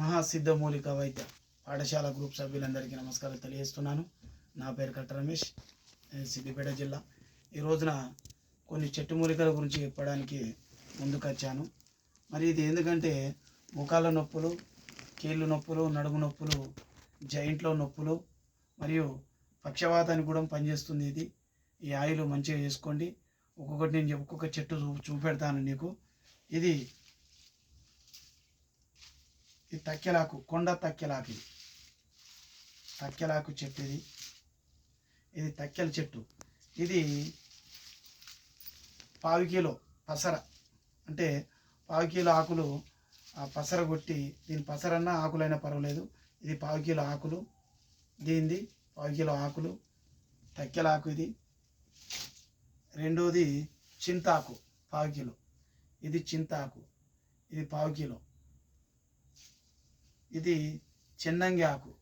మహాసిద్ధమూలిక వైద్య పాఠశాల గ్రూప్ సభ్యులందరికీ నమస్కారాలు తెలియజేస్తున్నాను. నా పేరు కట్ట రమేష్ సిద్దిపేట జిల్లా. ఈ రోజున కొన్ని చెట్టు మూలికల గురించి చెప్పడానికి ముందుకొచ్చాను. మరి ఇది ఎందుకంటే ముఖాల నొప్పులు కీళ్ళు నొప్పులు నడుము నొప్పులు జాయింట్లో నొప్పులు మరియు పక్షవాతానికి కూడా పనిచేస్తుంది ఇది. ఈ ఆయిల్ మంచిగా చేసుకోండి ఒక్కొక్కటి నేను ఒక్కొక్క చెట్టు చూ చూపెడతాను నీకు. ఇది ఇది తక్కెలాకు కొండ తక్కెలాకు ఇది. తక్కెలాకు చెట్టు ఇది. ఇది తక్కెల చెట్టు. ఇది పావు కిలో పసర. అంటే పావు కిలో ఆకులు ఆ పసర కొట్టి దీని పసరన్నా ఆకులైనా పర్వాలేదు. ఇది పావు కిలో ఆకులు దీనిది పావు కిలో ఆకులు తక్కెలాకు ఇది. రెండోది చింతాకు పావు కిలో. ఇది చింతాకు ఇది పావు కిలో. ఇది చిన్నంగి ఆకు.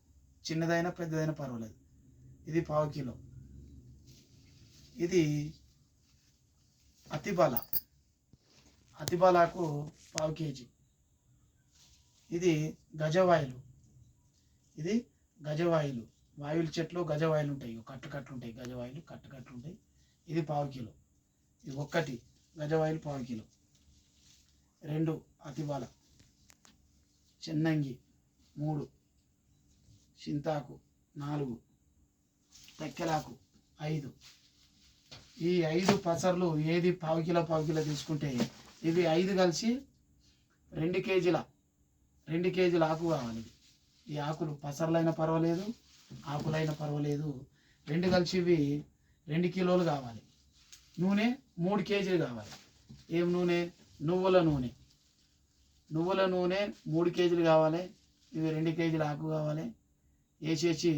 చిన్నదైనా పెద్దదైనా పర్వాలేదు. ఇది పావు కిలో. ఇది అతిబల. అతిబలాకు పావు కేజీ. ఇది గజవాయులు. ఇది గజవాయులు. వాయుల చెట్లు గజవాయులు ఉంటాయి. కట్టు కట్టు ఉంటాయి. గజవాయులు కట్టు కట్టు ఉంటాయి. ఇది పావు కిలో. ఇది ఒక్కటి గజవాయులు పావు కిలో. రెండు అతిబల. చిన్నంగి. మూడు. చింతాకు నాలుగు. తెక్కెలాకు ఐదు. ఈ ఐదు పసర్లు ఏది పావు కిలో పావు కిలో తీసుకుంటే ఇవి ఐదు కలిసి రెండు కేజీల రెండు కేజీల ఆకు కావాలి. ఈ ఆకులు పసర్లైనా పర్వాలేదు ఆకులైనా పర్వాలేదు. రెండు కలిసి ఇవి రెండు కిలోలు కావాలి. నూనె మూడు కేజీలు కావాలి. ఏం నూనె? నువ్వుల నూనె. నువ్వుల నూనె మూడు కేజీలు కావాలి. ఇవి రెండు కేజీలు ఆకు కావాలి. వేసేసి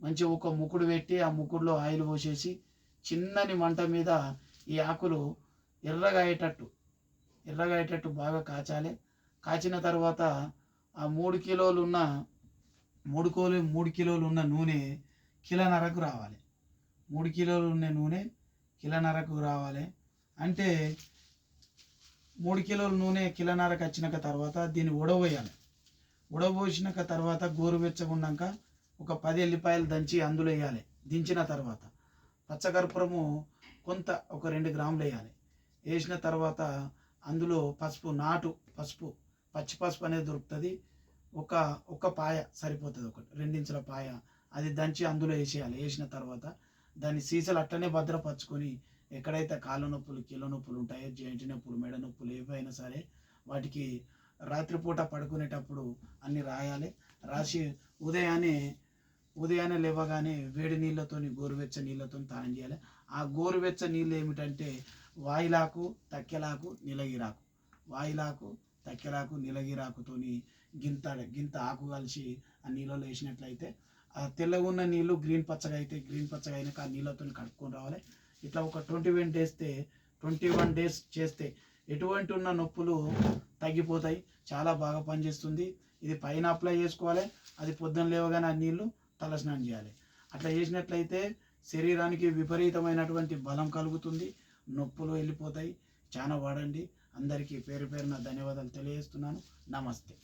మంచి ఒక ముకుడు పెట్టి ఆ ముకుడులో ఆయిల్ పోసేసి చిన్నని మంట మీద ఈ ఆకులు ఎర్రగా అయ్యేటట్టు ఎర్రగా అయ్యేటట్టు బాగా కాచాలి. కాచిన తర్వాత ఆ మూడు కిలోలు ఉన్న మూడు కోలు మూడు కిలోలు ఉన్న నూనె కిలోన్నరకు రావాలి. మూడు కిలోలు ఉన్న నూనె కిలోన్నరకు రావాలి. అంటే మూడు కిలోల నూనె కిలోన్నరకు వచ్చినాక తర్వాత దీన్ని ఉడవేయాలి. ఉడబోసినాక తర్వాత గోరువెచ్చగా ఉన్నాక ఒక పది ఎల్లిపాయలు దంచి అందులో వేయాలి. దించిన తర్వాత పచ్చకర్పూరము కొంత ఒక రెండు గ్రాములు వేయాలి. వేసిన తర్వాత అందులో పసుపు నాటు పసుపు పచ్చి పసుపు అనేది దొరుకుతుంది. ఒక ఒక పాయ సరిపోతుంది ఒకటి రెండించుల పాయ. అది దంచి అందులో వేసేయాలి. వేసిన తర్వాత దాన్ని సీసలు అట్టనే భద్రపరచుకొని ఎక్కడైతే కాళ్ళ నొప్పులు కీళ్ళ నొప్పులు ఉంటాయో జాయింట్ నొప్పులు మెడ నొప్పులు ఏవైనా సరే వాటికి రాత్రిపూట పడుకునేటప్పుడు అన్ని రాయాలి. రాసి ఉదయాన్నే ఉదయాన్నే లేవగానే వేడి నీళ్ళతోని గోరువెచ్చ నీళ్ళతో తానం చేయాలి. ఆ గోరువెచ్చ నీళ్ళు ఏమిటంటే వాయిలాకు తక్కెలాకు నిలగిరాకు. వాయిలాకు తక్కెలాకు నిలగిరాకుతోని గింత గింత ఆకు కలిసి ఆ నీళ్ళలో వేసినట్లయితే ఆ తెల్లగా ఉన్న నీళ్ళు గ్రీన్ పచ్చగా అయితే గ్రీన్ పచ్చగా అయినాక ఆ నీళ్ళతో కడుక్కొని రావాలి. ఇట్లా ఒక ట్వంటీ వన్ డేస్తే ట్వంటీ వన్ డేస్ చేస్తే ఎటువంటి ఉన్న నొప్పులు తగ్గిపోతాయి. చాలా బాగా పనిచేస్తుంది. ఇది పైన అప్లై చేసుకోవాలి. అది పొద్దున లేవగానే ఆ నీళ్ళు తలస్నానం చేయాలి. అట్లా చేసినట్లయితే శరీరానికి విపరీతమైనటువంటి బలం కలుగుతుంది. నొప్పులు వెళ్ళిపోతాయి. చాలా వాడండి. అందరికీ పేరు పేరున ధన్యవాదాలు తెలియజేస్తున్నాను. నమస్తే.